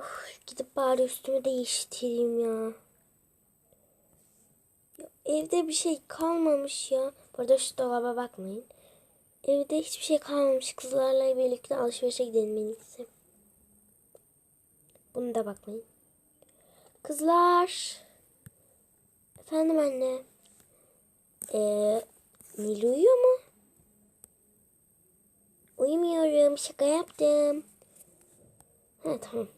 Of, gidip bari üstümü değiştireyim ya. ya. Evde bir şey kalmamış ya. Bu şu dolaba bakmayın. Evde hiçbir şey kalmamış. Kızlarla birlikte alışverişe gidelim en iyisi. Bunu da bakmayın. Kızlar. Efendim anne. Ee, Nil uyuyor mu? Uyumuyorum. Şaka yaptım. Ha tamam.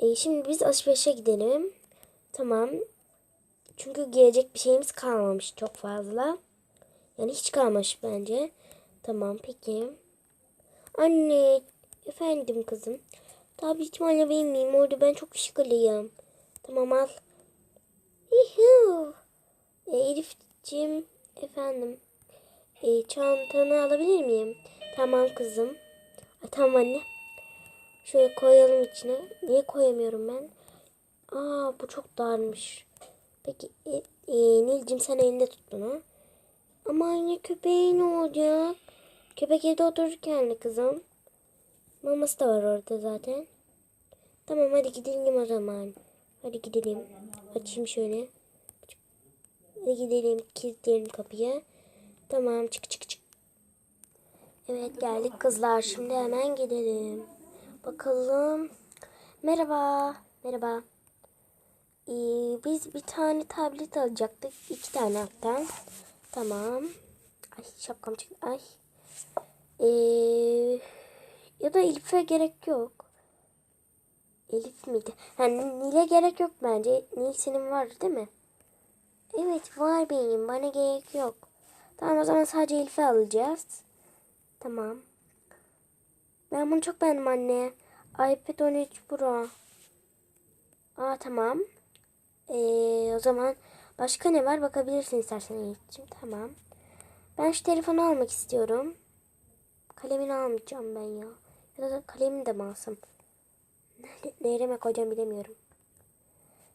Ee, şimdi biz alışverişe gidelim. Tamam. Çünkü gelecek bir şeyimiz kalmamış çok fazla. Yani hiç kalmamış bence. Tamam peki. Anne. Efendim kızım. Tabii ihtimalle benim miyim? Orada ben çok şıkılıyım. Tamam al. Yuhu. E, Elif'ciğim. Efendim. E, çantanı alabilir miyim? Tamam kızım. Ay, tamam anne. Şöyle koyalım içine. Niye koyamıyorum ben? Aa bu çok darmış. Peki e, e, Nilcim sen elinde tut bunu. Ama anne köpeği ne olacak? Köpek evde otururken mi kızım? Maması da var orada zaten. Tamam hadi gidelim o zaman. Hadi gidelim. Açayım şöyle. Hadi gidelim. Kilitleyelim kapıyı. Tamam çık çık çık. Evet geldik kızlar. Şimdi hemen gidelim. Bakalım. Merhaba. Merhaba. Ee, biz bir tane tablet alacaktık. iki tane hatta. Tamam. Ay şapkam çıktı. Ay. Ee, ya da Elif'e gerek yok. Elif miydi? Yani Nil'e gerek yok bence. Nil senin var değil mi? Evet var benim. Bana gerek yok. Tamam o zaman sadece Elif'e alacağız. Tamam. Ben bunu çok beğendim anne. iPad 13 Pro. Aa tamam. Ee, o zaman başka ne var bakabilirsin istersen Elif'ciğim. Tamam. Ben şu telefonu almak istiyorum. Kalemini almayacağım ben ya. Ya da kalemini de mi alsam? Nereye koyacağım bilemiyorum.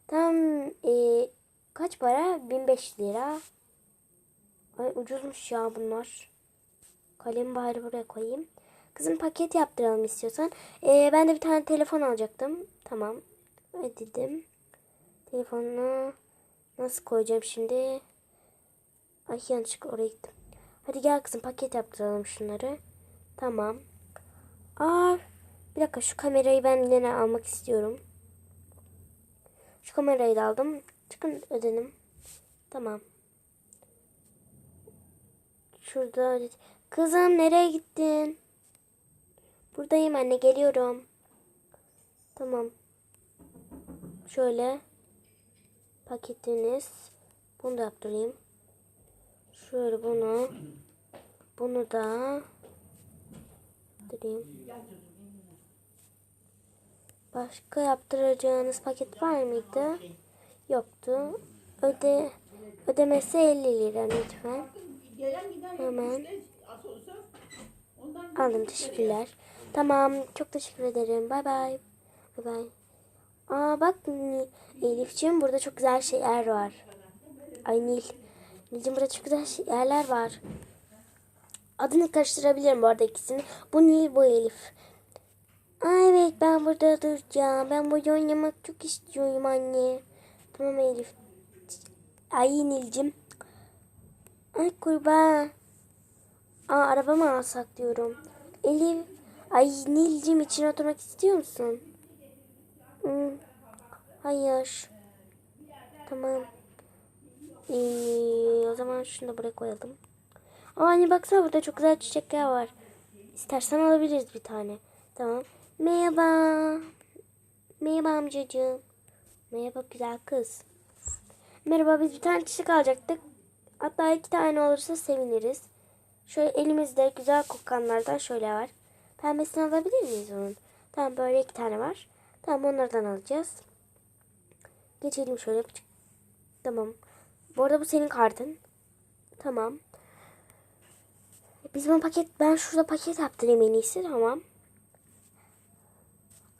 Tamam. Ee, kaç para? 1500 lira. Ay ucuzmuş ya bunlar. Kalemi bari buraya koyayım. Kızım paket yaptıralım istiyorsan. Ee, ben de bir tane telefon alacaktım. Tamam. Ödedim. Telefonunu nasıl koyacağım şimdi? Ay yanlışlıkla oraya gittim. Hadi gel kızım paket yaptıralım şunları. Tamam. Aa, bir dakika şu kamerayı ben yine almak istiyorum. Şu kamerayı da aldım. Çıkın ödedim. Tamam. Şurada Kızım nereye gittin? Buradayım anne geliyorum. Tamam. Şöyle paketiniz. Bunu da yaptırayım. Şöyle bunu. Bunu da yaptırayım. Başka yaptıracağınız paket var mıydı? Yoktu. Öde ödemesi 50 lira lütfen. Hemen aldım teşekkürler. Tamam çok teşekkür ederim. Bay bay. Bay bay. Aa bak Elif'ciğim burada çok güzel şeyler var. Ay Nil. Nil'cim burada çok güzel yerler var. Adını karıştırabilirim bu arada ikisini. Bu Nil bu Elif. Aa evet ben burada duracağım. Ben burada oynamak çok istiyorum anne. Tamam Elif. Ay Nil'cim. Ay kurbağa. Aa araba mı alsak diyorum. Elif. Ay Nil'cim için oturmak istiyor musun? Hmm. Hayır. Tamam. Ee, o zaman şunu da buraya koyalım. Aa anne baksana burada çok güzel çiçekler var. İstersen alabiliriz bir tane. Tamam. Merhaba. Merhaba amcacığım. Merhaba güzel kız. Merhaba biz bir tane çiçek alacaktık. Hatta iki tane olursa seviniriz. Şöyle elimizde güzel kokanlardan şöyle var. Pembesini alabilir miyiz onun? Tamam böyle iki tane var. Tamam onlardan alacağız. Geçelim şöyle. Tamam. Bu arada bu senin kartın. Tamam. Biz bunu paket ben şurada paket yaptırayım en iyisi tamam.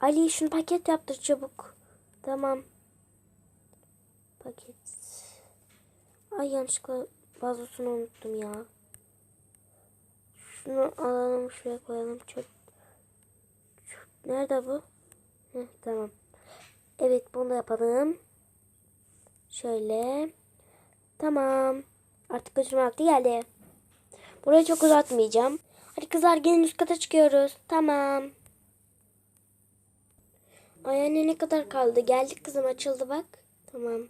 Ali şunu paket yaptır çabuk. Tamam. Paket. Ay yanlışlıkla bazosunu unuttum ya. Şunu alalım şuraya koyalım. Çöp. Nerede bu? Heh, tamam. Evet bunu da yapalım. Şöyle. Tamam. Artık götürme vakti geldi. Burayı çok uzatmayacağım. Hadi kızlar gelin üst kata çıkıyoruz. Tamam. Ay anne ne kadar kaldı? Geldik kızım açıldı bak. Tamam.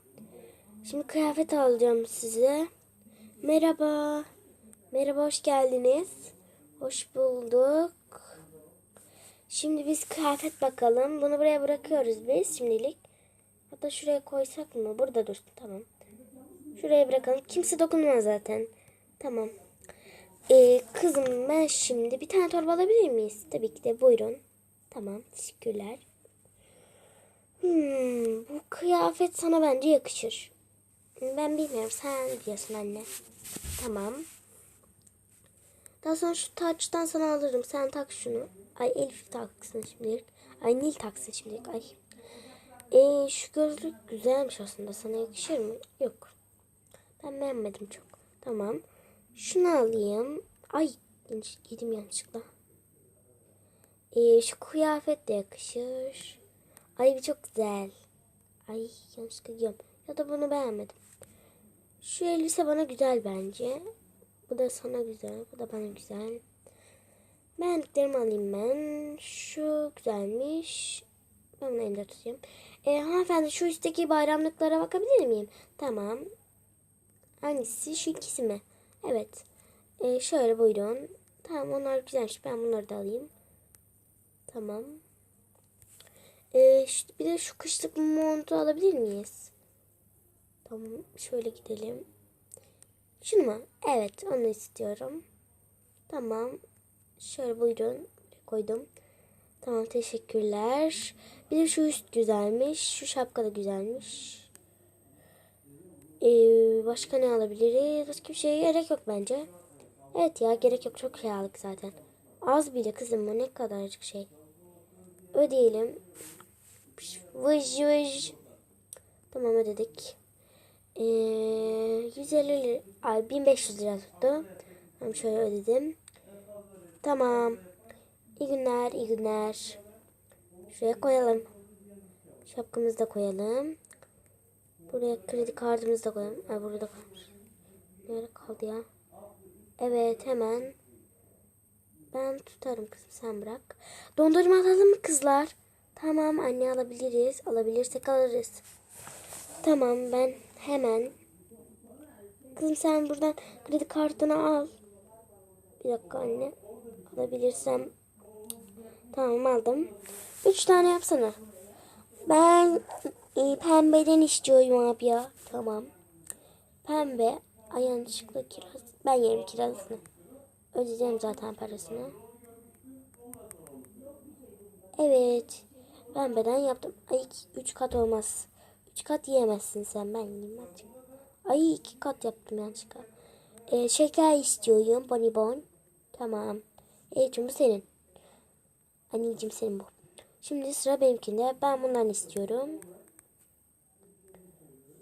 Şimdi kıyafet alacağım size. Merhaba. Merhaba hoş geldiniz. Hoş bulduk. Şimdi biz kıyafet bakalım. Bunu buraya bırakıyoruz biz şimdilik. Hatta şuraya koysak mı? Burada dursun. Tamam. Şuraya bırakalım. Kimse dokunmaz zaten. Tamam. Ee, kızım ben şimdi bir tane torba alabilir miyiz? Tabii ki de buyurun. Tamam. Teşekkürler. Hmm, bu kıyafet sana bence yakışır. Ben bilmiyorum. Sen diyorsun anne. Tamam. Daha sonra şu taçtan sana alırım. Sen tak şunu. Ay Elif taksın şimdilik. Ay Nil taksın şimdilik. Ay. Ee, şu gözlük güzelmiş aslında. Sana yakışır mı? Yok. Ben beğenmedim çok. Tamam. Şunu alayım. Ay yedim yanlışlıkla. Ee, şu kıyafet de yakışır. Ay bu çok güzel. Ay yanlışlıkla giyiyorum. Ya da bunu beğenmedim. Şu elbise bana güzel bence. Bu da sana güzel. Bu da bana güzel. Beğendiklerimi alayım ben. Şu güzelmiş. Ben bunu elimde tutayım. E, hanımefendi şu üstteki bayramlıklara bakabilir miyim? Tamam. Hangisi? Şu ikisi mi? Evet. E, şöyle buyurun. Tamam onlar güzelmiş. Ben bunları da alayım. Tamam. E, bir de şu kışlık montu alabilir miyiz? Tamam. Şöyle gidelim. Şunu mu? Evet onu istiyorum. Tamam. Şöyle buyurun. Koydum. Tamam teşekkürler. Bir de şu üst güzelmiş. Şu şapka da güzelmiş. Ee, başka ne alabiliriz? Başka bir şeye gerek yok bence. Evet ya gerek yok. Çok şey aldık zaten. Az bile kızım bu ne kadarcık şey. Ödeyelim. Vıj vıj. Tamam ödedik. Ee, 150 lira, ay 1500 lira tuttu. Tamam şöyle ödedim. Tamam. İyi günler, iyi günler. Şuraya koyalım. Şapkamızı da koyalım. Buraya kredi kartımızı da koyalım. Ay burada kalmış. Nerede kaldı ya? Evet hemen. Ben tutarım kızım sen bırak. Dondurma alalım mı kızlar? Tamam anne alabiliriz. Alabilirsek alırız. Tamam ben hemen. Kızım sen buradan kredi kartını al. Bir dakika anne. Alabilirsem. Tamam aldım. Üç tane yapsana. Ben e, pembeden istiyorum abi ya. Tamam. Pembe. Ay yanlışlıkla kiraz. Ben yerim kirazını. Ödeyeceğim zaten parasını. Evet. Pembeden yaptım. Ay üç kat olmaz. Üç kat yiyemezsin sen. Ben yiyeyim bence. Ay iki kat yaptım yanlışlıkla. Ee, şeker istiyorum. Bonibon. Tamam. Ecim bu senin. Anneciğim senin bu. Şimdi sıra benimkinde. Ben bundan istiyorum.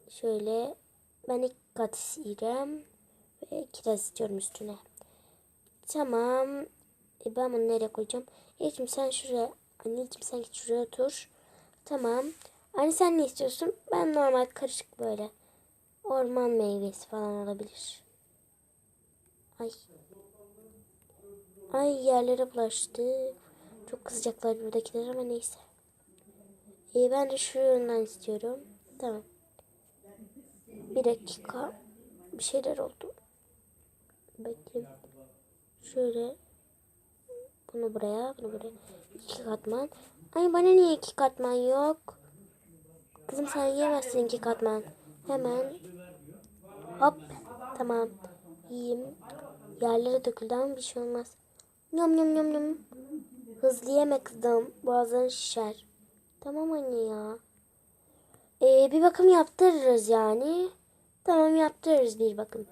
Şöyle ben ilk kat isteyeceğim. Ve kiraz istiyorum üstüne. Tamam. E ben bunu nereye koyacağım? Ecim sen şuraya. Anneciğim sen git şuraya otur. Tamam. Anne sen ne istiyorsun? Ben normal karışık böyle. Orman meyvesi falan olabilir. Ay. Ay yerlere bulaştı. Çok kızacaklar buradakiler ama neyse. İyi ben de şundan istiyorum. Tamam. Bir dakika. Bir şeyler oldu. Bakayım. Şöyle. Bunu buraya, bunu buraya. İki katman. Ay bana niye iki katman yok? Kızım sen yiyemezsin iki katman. Hemen. Hop. Tamam. Yiyeyim. Yerlere döküldü ama bir şey olmaz. Yum yum yum yum. Hızlı yeme kızım. Boğazların şişer. Tamam anne ya. Ee, bir bakım yaptırırız yani. Tamam yaptırırız bir bakım.